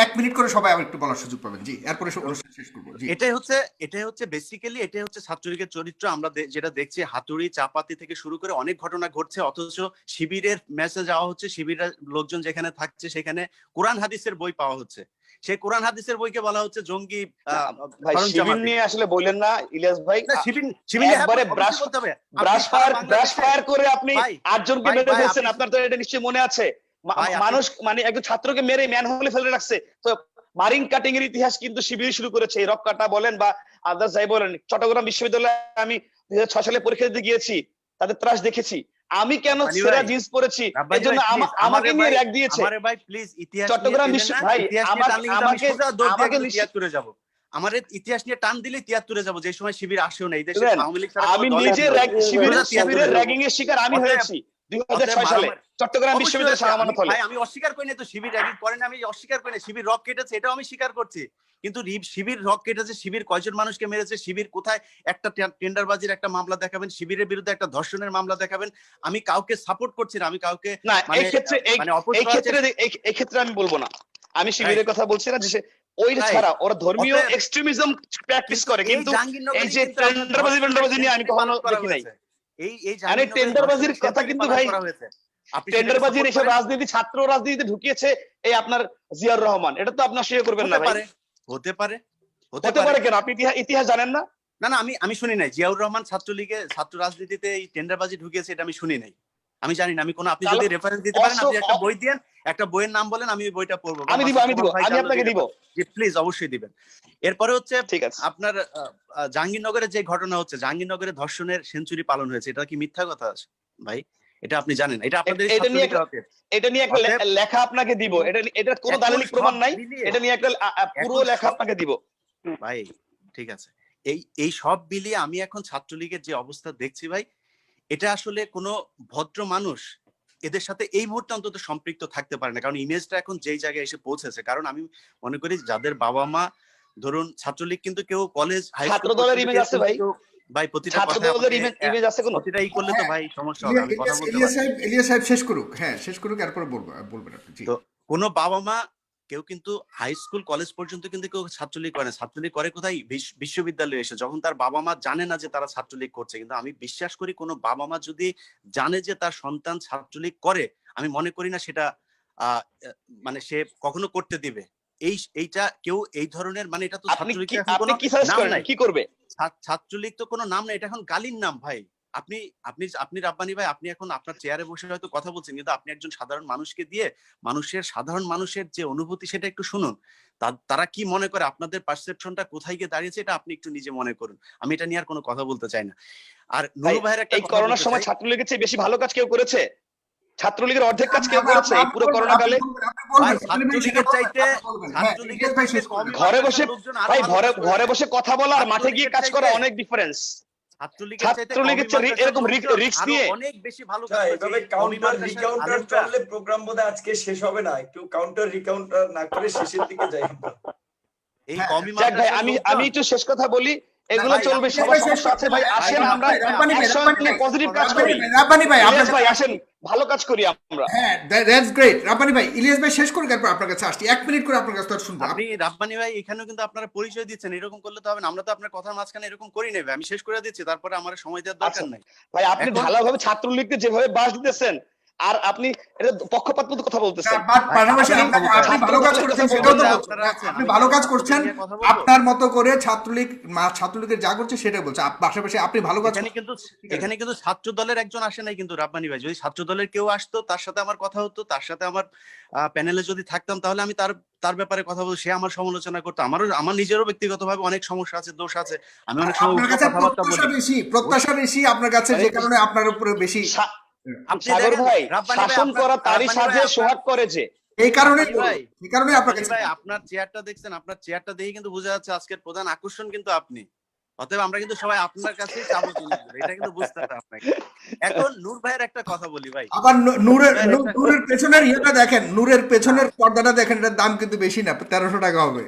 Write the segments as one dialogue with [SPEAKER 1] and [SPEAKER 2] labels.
[SPEAKER 1] এক মিনিট করে সবাই আবার একটু বলার সুযোগ পাবেন জি এরপরে সব অনুষ্ঠান শেষ করব।
[SPEAKER 2] এটাই হচ্ছে এটাই হচ্ছে বেসিক্যালি এটাই হচ্ছে ছাত্রলীগের চরিত্র। আমরা যেটা দেখছি হাতুড়ি চাপাতি থেকে শুরু করে অনেক ঘটনা ঘটছে অথচ শিবিরের মেসেজ যাওয়া হচ্ছে শিবিরের লোকজন যেখানে থাকছে সেখানে কোরআন হাদিসের বই পাওয়া হচ্ছে। সেই কোরআন হাদিসের বইকে বলা হচ্ছে জঙ্গি আহ,
[SPEAKER 3] ভাই শিবির নিয়ে আসলে বললেন না ইলিয়াস ভাই?
[SPEAKER 2] শিবির শিবির
[SPEAKER 3] একবারে
[SPEAKER 2] হবে।
[SPEAKER 3] ব্রাশ ফায়ার ব্রাশ ফায়ার করে আপনি আটজনকে মেরে ফেলছেন আপনার তো এটা নিশ্চয়ই মনে আছে। মানুষ মানে একজন ছাত্রকে মেরে ম্যান হলে ফেলে রাখছে। তো মারিং কাটিং এর ইতিহাস কিন্তু শিবির শুরু করেছে। এই রক কাটা বলেন বা আদার্স যাই বলেন চট্টগ্রাম বিশ্ববিদ্যালয়ে আমি দুই হাজার ছয় সালে পরীক্ষা দিতে গিয়েছি তাদের ত্রাস দেখেছি। আমি কেন সেরা জিন্স পরেছি? এই জন্য আমাকে নিয়ে র্যাক দিয়েছে।
[SPEAKER 2] আমারে ভাই প্লিজ ইতিহাস
[SPEAKER 3] চট্টগ্রাম বিশ্ব- ভাই,
[SPEAKER 2] ইতিহাস
[SPEAKER 3] আমাকে- আমাকে- নিশ্চয়-
[SPEAKER 2] তিয়াত্তরে যাব। আমার ইতিহাস নিয়ে টান দিলে তিয়াত্তরে যাব যে সময় শিবির আসেও না এই দেশে আওয়ামী লীগ
[SPEAKER 3] আমি নিজে শিবিরের। র্যাগিং এর শিকার আমি হয়েছি। দুই সালে চট্টগ্রাম
[SPEAKER 2] আমি-
[SPEAKER 3] হলে।
[SPEAKER 2] আমি অস্বীকার করি না তো শিবির র্যাগিং করে আমি অস্বীকার করি না শিবির রক কেটেছে এটাও আমি স্বীকার করছি। কিন্তু শিবির রক কেটেছে শিবির কয়জন মানুষকে মেরেছে শিবির কোথায়? একটা টেন্ডারবাজির একটা মামলা দেখাবেন শিবিরের বিরুদ্ধে একটা ধর্ষণের মামলা দেখাবেন। আমি কাউকে সাপোর্ট করছি না আমি কাউকে
[SPEAKER 3] না
[SPEAKER 2] মানে,
[SPEAKER 3] এই ক্ষেত্রে এই
[SPEAKER 2] মানে
[SPEAKER 3] ক্ষেত্রে এই ক্ষেত্রে আমি বলব না। আমি শিবিরের কথা বলছি না যে
[SPEAKER 2] তাই।
[SPEAKER 3] ছাড়া ওরা ধর্মীয় এক্সট্রিমিজম প্র্যাকটিস করে। কিন্তু এই যে টেন্ডারবাজি টেন্ডারবাজি নিয়ে আমি কখনো দেখি নাই।
[SPEAKER 2] হয়েছে। এই এই
[SPEAKER 3] আরে টেন্ডারবাজির কথা কিন্তু ভাই টেন্ডারবাজির এসব রাজনীতি ছাত্র রাজনীতিতে ঢুকিয়েছে এই আপনার জিয়াউর রহমান। এটা তো আপনার শেয়ার করবেন না
[SPEAKER 2] হতে
[SPEAKER 3] ভাই।
[SPEAKER 2] পারে হতে পারে হতে পারে।
[SPEAKER 3] কেন? আপনি ইতিহাস ইতিহাস জানেন না?
[SPEAKER 2] না না আমি আমি শুনি নাই। জিয়াউর রহমান ছাত্রলীগে ছাত্র রাজনীতিতে এই টেন্ডারবাজি ঢুকিয়েছে এটা আমি শুনি নাই। আমি জানি না আমি কোন আপনি যদি রেফারেন্স দিতে পারেন আপনি একটা বই দেন একটা বইয়ের নাম বলেন আমি ওই বইটা পড়ব।
[SPEAKER 3] আমি দিব আমি দিব আমি আপনাকে দিব।
[SPEAKER 2] জি প্লিজ অবশ্যই দিবেন। এরপরে হচ্ছে আপনার জাহাঙ্গীরনগরে যে ঘটনা হচ্ছে জাহাঙ্গীরনগরে ধর্ষণের সেঞ্চুরি পালন হয়েছে এটা কি মিথ্যা কথা আছে ভাই? এটা আপনি জানেন এটা আপনাদের
[SPEAKER 3] এটা নিয়ে এটা নিয়ে একটা লেখা আপনাকে দিব এটা এটা কোনো দালিলিক প্রমাণ নাই এটা নিয়ে একটা পুরো লেখা আপনাকে দিব।
[SPEAKER 2] ভাই ঠিক আছে। এই এই সব মিলিয়ে আমি এখন ছাত্রলীগের যে অবস্থা দেখছি ভাই এটা আসলে কোনো ভদ্র মানুষ এদের সাথে এই মুহূর্তে অন্তত সম্পৃক্ত থাকতে পারে না। কারণ ইমেজটা এখন যেই জায়গায় এসে পৌঁছেছে কারণ আমি মনে করি যাদের বাবা মা ধরুন ছাত্রলীগ কিন্তু কেউ কলেজ হাই
[SPEAKER 3] ছাত্র দলের image আছে ভাই।
[SPEAKER 2] ভাই প্রতিটা আমাকে,
[SPEAKER 3] ইমেজ আছে কোনো?
[SPEAKER 2] প্রতিটা ই করলে তো ভাই সমস্যা হবে আমি কথা বলতে
[SPEAKER 1] ইলিয়াস সাহেব ইলিয়াস সাহেব শেষ করুক হ্যাঁ শেষ করুক এরপর বলব বলবেন আপনি
[SPEAKER 2] তো কোনো বাবা মা কেউ কিন্তু হাই স্কুল কলেজ পর্যন্ত কিন্তু কেউ ছাত্রলীগ করে ছাত্রলীগ করে কোথায়? বিশ্ববিদ্যালয়ে এসে। যখন তার বাবা মা জানে না যে তারা ছাত্রলীগ করছে কিন্তু আমি বিশ্বাস করি কোনো বাবা মা যদি জানে যে তার সন্তান ছাত্রলীগ করে আমি মনে করি না সেটা আহ, মানে সে কখনো করতে দিবে। এই এইটা কেউ এই ধরনের মানে এটা তো ছাত্রলীগ
[SPEAKER 3] কি করবে?
[SPEAKER 2] ছাত্রলীগ তো কোনো নাম না এটা এখন গালির নাম ভাই। আপনি আপনি আপনি রাব্বানি ভাই আপনি এখন আপনার চেয়ারে বসে হয়তো কথা বলছেন কিন্তু আপনি একজন সাধারণ মানুষকে দিয়ে মানুষের সাধারণ মানুষের যে অনুভূতি সেটা একটু শুনুন। তারা কি মনে করে আপনাদের পারসেপশনটা কোথায় গিয়ে দাঁড়িয়েছে এটা আপনি একটু নিজে মনে করুন। আমি এটা নিয়ে আর কোনো কথা বলতে চাই না। আর নুরু ভাইয়ের একটা
[SPEAKER 3] এই করোনার সময়। ছাত্রলীগের চেয়ে বেশি ভালো কাজ কেউ করেছে? ছাত্রলীগের অর্ধেক কাজ কেউ করেছে? এই পুরো করোনা কালে?
[SPEAKER 2] ছাত্রলীগের চাইতে ছাত্রলীগের
[SPEAKER 3] ঘরে বসে ভাই ঘরে ঘরে বসে কথা বলা আর মাঠে গিয়ে কাজ করা অনেক ডিফারেন্স
[SPEAKER 2] ছাত্রলীগের চাইতে
[SPEAKER 3] এরকম রিস্ক নিয়ে।
[SPEAKER 2] অনেক বেশি ভালো।
[SPEAKER 4] এভাবে কাউন্টার রিকাউন্টার চললে প্রোগ্রাম বোধহয় আজকে শেষ হবে না। একটু কাউন্টার রিকাউন্টার না করে শেষের দিকে যাই
[SPEAKER 2] এই
[SPEAKER 3] আমি আমি একটু শেষ কথা বলি। এগুলো
[SPEAKER 2] ভাই,
[SPEAKER 3] চলবে সবার সমস্যা আছে ভাই আসেন আমরা একসঙ্গে পজিটিভ কাজ করি।
[SPEAKER 1] রাব্বানি ভাই
[SPEAKER 3] ইলিয়াস
[SPEAKER 1] আপনার
[SPEAKER 3] ভাই আসেন ভালো কাজ করি আমরা।
[SPEAKER 1] হ্যাঁ দ্যাটস গ্রেট রাব্বানি ভাই ইলিয়াস ভাই শেষ করুক এরপর আপনার কাছে আসছি। এক মিনিট করে আপনার কাছে তো শুনব।
[SPEAKER 2] আপনি রাব্বানি ভাই এখানেও কিন্তু আপনারা পরিচয় দিচ্ছেন এরকম করলে তো হবে না। আমরা তো আপনার কথার মাঝখানে এরকম করি নেবে আমি শেষ করে দিচ্ছি তারপরে আমার সময় দেওয়ার দরকার
[SPEAKER 3] আচ্ছা।
[SPEAKER 2] নাই।
[SPEAKER 3] ভাই আপনি ভালোভাবে ছাত্রলীগকে যেভাবে বাস দিতেছেন আর আপনি এটা পক্ষপাত মতো কথা বলতেছেন।
[SPEAKER 1] পাশাপাশি
[SPEAKER 2] আপনি-
[SPEAKER 1] ভালো কাজ করছেন সেটাও তো আপনি ভালো কাজ করছেন। আপনার মতো করে ছাত্রলীগ ছাত্রলীগের যা করছে সেটাই বলছে। পাশাপাশি আপনি ভালো কাজ
[SPEAKER 2] এখানে কিন্তু এখানে কিন্তু ছাত্র দলের একজন আসে নাই কিন্তু রাব্বানি ভাই। যদি ছাত্র দলের কেউ আসতো তার সাথে আমার কথা হতো তার সাথে আমার প্যানেলে যদি থাকতাম তাহলে আমি তার তার ব্যাপারে কথা বলব সে আমার সমালোচনা করতো। আমারও আমার নিজেরও ব্যক্তিগতভাবে অনেক সমস্যা আছে দোষ আছে। আমি অনেক সময়
[SPEAKER 1] আপনার
[SPEAKER 2] উল্টো
[SPEAKER 1] কাছে
[SPEAKER 2] কথাবার্তা
[SPEAKER 1] প্রত্যাশা বেশি প্রত্যাশা বেশি আপনার কাছে যে কারণে আপনার উপরে বেশি
[SPEAKER 3] সাগর
[SPEAKER 2] দেখেন,
[SPEAKER 3] ভাই শাসন করা তারই
[SPEAKER 2] রাব্বানি
[SPEAKER 3] সাজে
[SPEAKER 2] ভাই, আপনার-
[SPEAKER 3] সোহাগ করে
[SPEAKER 1] এই কারণে এই কারণে আপনার
[SPEAKER 2] রাব্বানি
[SPEAKER 1] কাছে
[SPEAKER 2] ভাই আপনার চেয়ারটা দেখছেন আপনার চেয়ারটা দেখে কিন্তু বোঝা যাচ্ছে আজকের প্রধান আকর্ষণ কিন্তু আপনি। অতএব আমরা কিন্তু সবাই আপনার চাবো এটা কিন্তু বুঝতে হবে আপনাকে। এখন নূর ভাইয়ের একটা কথা বলি ভাই।
[SPEAKER 1] আবার নূরের নূরের পেছনের ইয়েটা দেখেন নূরের পেছনের পর্দাটা দেখেন এটার দাম কিন্তু বেশি না তেরোশো টাকা হবে।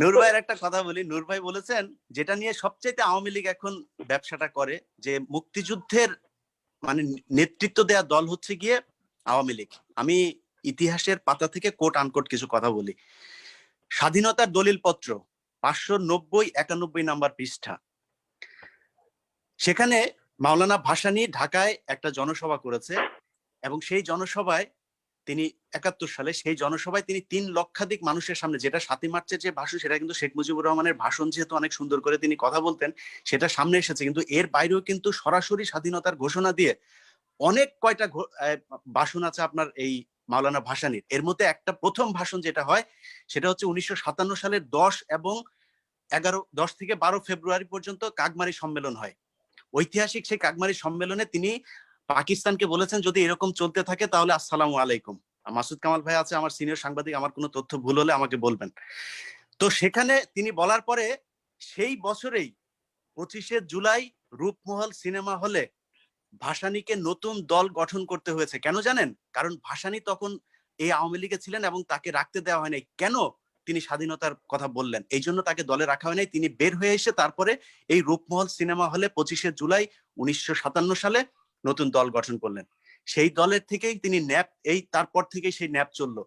[SPEAKER 2] নূর ভাইয়ের একটা কথা বলি নূর ভাই বলেছেন যেটা নিয়ে সবচাইতে আওয়ামী লীগ এখন ব্যবসাটা করে যে মুক্তিযুদ্ধের মানে নেতৃত্ব দেয়া দল হচ্ছে গিয়ে আওয়ামী লীগ। আমি ইতিহাসের পাতা থেকে কোট আনকোট কিছু কথা বলি। স্বাধীনতার দলিল পত্র পাঁচশো নব্বই একানব্বই নাম্বার পৃষ্ঠা। সেখানে মাওলানা ভাসানি ঢাকায় একটা জনসভা করেছে এবং সেই জনসভায় তিনি একাত্তর সালে সেই জনসভায় তিনি তিন লক্ষাধিক মানুষের সামনে, যেটা সাতই মার্চের যে ভাষণ, সেটা কিন্তু শেখ মুজিবুর রহমানের ভাষণ যেহেতু অনেক সুন্দর করে তিনি কথা বলতেন, সেটা সামনে এসেছে। কিন্তু এর বাইরেও কিন্তু সরাসরি স্বাধীনতার ঘোষণা দিয়ে অনেক কয়টা ভাষণ আছে আপনার এই মাওলানা ভাসানীর। এর মধ্যে একটা প্রথম ভাষণ যেটা হয়, সেটা হচ্ছে উনিশশো সাতান্ন সালের দশ এবং এগারো, দশ থেকে বারো ফেব্রুয়ারি পর্যন্ত কাকমারি সম্মেলন হয়। ঐতিহাসিক সেই কাকমারি সম্মেলনে তিনি পাকিস্তানকে বলেছেন, যদি এরকম চলতে থাকে, তাহলে আসসালামু আলাইকুম। মাসুদ কামাল ভাই আছে, আমার সিনিয়র সাংবাদিক, আমার কোনো তথ্য ভুল হলে আমাকে বলবেন। তো সেখানে তিনি বলার পরে সেই বছরেই পঁচিশে জুলাই রূপমহল সিনেমা হলে ভাসানীকে নতুন দল গঠন করতে হয়েছে। কেন জানেন? কারণ ভাসানী তখন এই আওয়ামী লীগে ছিলেন এবং তাকে রাখতে দেওয়া হয়নি। কেন তিনি স্বাধীনতার কথা বললেন? এই জন্য তাকে দলে রাখা হয় নাই তিনি বের হয়ে এসে তারপরে এই রূপমহল সিনেমা হলে পঁচিশে জুলাই উনিশশো সাতান্ন সালে নতুন দল গঠন করলেন। সেই দলের থেকেই তিনি ন্যাপ, এই তারপর থেকেই সেই ন্যাপ চলল।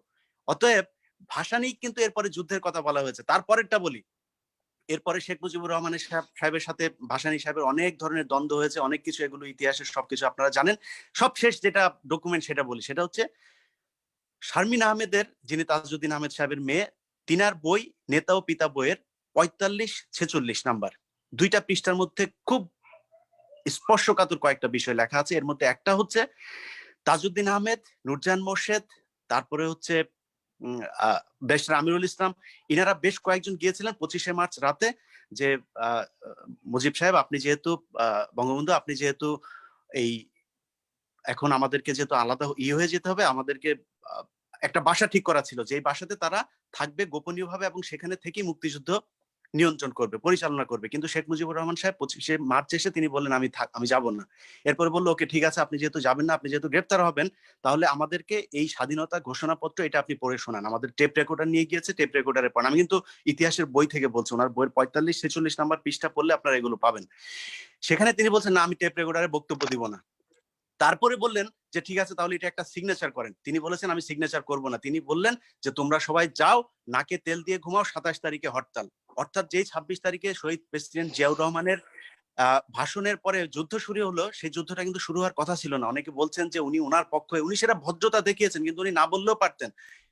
[SPEAKER 2] অতএব ভাসানী কিন্তু এরপরে যুদ্ধের কথা বলা হয়েছে। তারপরেরটা বলি। এরপরে শেখ মুজিবুর রহমানের সাহেবের সাথে ভাসানী সাহেবের অনেক ধরনের দ্বন্দ্ব হয়েছে, অনেক কিছু এগুলো ইতিহাসের সবকিছু আপনারা জানেন। সবশেষ যেটা ডকুমেন্ট সেটা বলি। সেটা হচ্ছে শারমিন আহমেদের, যিনি তাজউদ্দিন আহমেদ সাহেবের মেয়ে, তিনার বই নেতা ও পিতা বইয়ের পঁয়তাল্লিশ ছেচল্লিশ নাম্বার। দুইটা পৃষ্ঠার মধ্যে খুব স্পর্শকাতর কয়েকটা বিষয় লেখা আছে। এর মধ্যে একটা হচ্ছে তাজউদ্দিন আহমেদ, নুরজান মোর্শেদ, তারপরে হচ্ছে বেশর আমিরুল ইসলাম। ইনারা বেশ কয়েকজন গিয়েছিলেন পঁচিশে মার্চ রাতে যে মুজিব সাহেব, আপনি যেহেতু বঙ্গবন্ধু, আপনি যেহেতু এই, এখন আমাদেরকে যেহেতু আলাদা ইয়ে হয়ে যেতে হবে, আমাদেরকে একটা বাসা ঠিক করা ছিল। যে বাসাতে তারা থাকবে গোপনীয়ভাবে এবং সেখানে থেকেই মুক্তিযুদ্ধ নিয়ন্ত্রণ করবে, পরিচালনা করবে। কিন্তু শেখ মুজিবুর রহমান সাহেব পঁচিশে মার্চ এসে তিনি বললেন, আমি আমি যাব না। এরপরে বলল, ওকে, ঠিক আছে, আপনি যেহেতু যাবেন না, আপনি যেহেতু গ্রেপ্তার হবেন, তাহলে আমাদেরকে এই স্বাধীনতা ঘোষণাপত্র এটা আপনি পড়ে শোনান। আমাদের টেপ রেকর্ডার নিয়ে গিয়েছে, টেপ রেকর্ডারে পড়ান। আমি কিন্তু ইতিহাসের বই থেকে বলছি, ওনার বইয়ের পঁয়তাল্লিশ, ছেচল্লিশ নাম্বার পৃষ্ঠা পড়লে আপনারা এগুলো পাবেন। সেখানে তিনি বলছেন, না, আমি টেপ রেকর্ডারে বক্তব্য দিব না। তারপরে বললেন যে, ঠিক আছে, তাহলে এটা একটা সিগনেচার করেন। তিনি বলেছেন, আমি সিগনেচার করব না। তিনি বললেন যে, তোমরা সবাই যাও, নাকে তেল দিয়ে ঘুমাও, সাতাশ তারিখে হরতাল। অর্থাৎ যেই ছাব্বিশ তারিখে শহীদ প্রেসিডেন্ট জিয়াউর রহমানের ভাষণের পরে যুদ্ধ শুরু হলো, সেই যুদ্ধটা কিন্তু শুরু হওয়ার কথা ছিল না। অনেকে বলছেন যে উনি ওনার পক্ষে, উনি সেটা ভদ্রতা দেখিয়েছেন, কিন্তু উনি না বললেও পারতেন।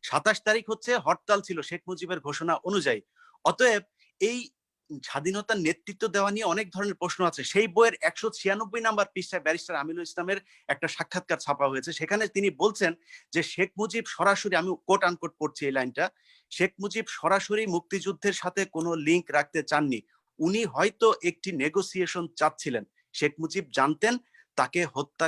[SPEAKER 2] সাতাশ তারিখ হচ্ছে হরতাল ছিল শেখ মুজিবের ঘোষণা অনুযায়ী। অতএব এই স্বাধীনতার নেতৃত্ব দেওয়া নিয়ে অনেক ধরনের প্রশ্ন আছে। সেই বইয়ের একশো ছিয়ানব্বই নাম্বার পৃষ্ঠায় ব্যারিস্টার আমিনুল ইসলামের একটা সাক্ষাৎকার ছাপা হয়েছে। সেখানে তিনি বলছেন যে, শেখ মুজিব সরাসরি আমি কোট আনকোট পড়ছি এই লাইনটা, শেখ মুজিব সরাসরি মুক্তিযুদ্ধের সাথে কোনো লিংক রাখতে চাননি। উনি হয়তো একটি নেগোসিয়েশন চাচ্ছিলেন। শেখ মুজিব জানতেন, তাকে হত্যা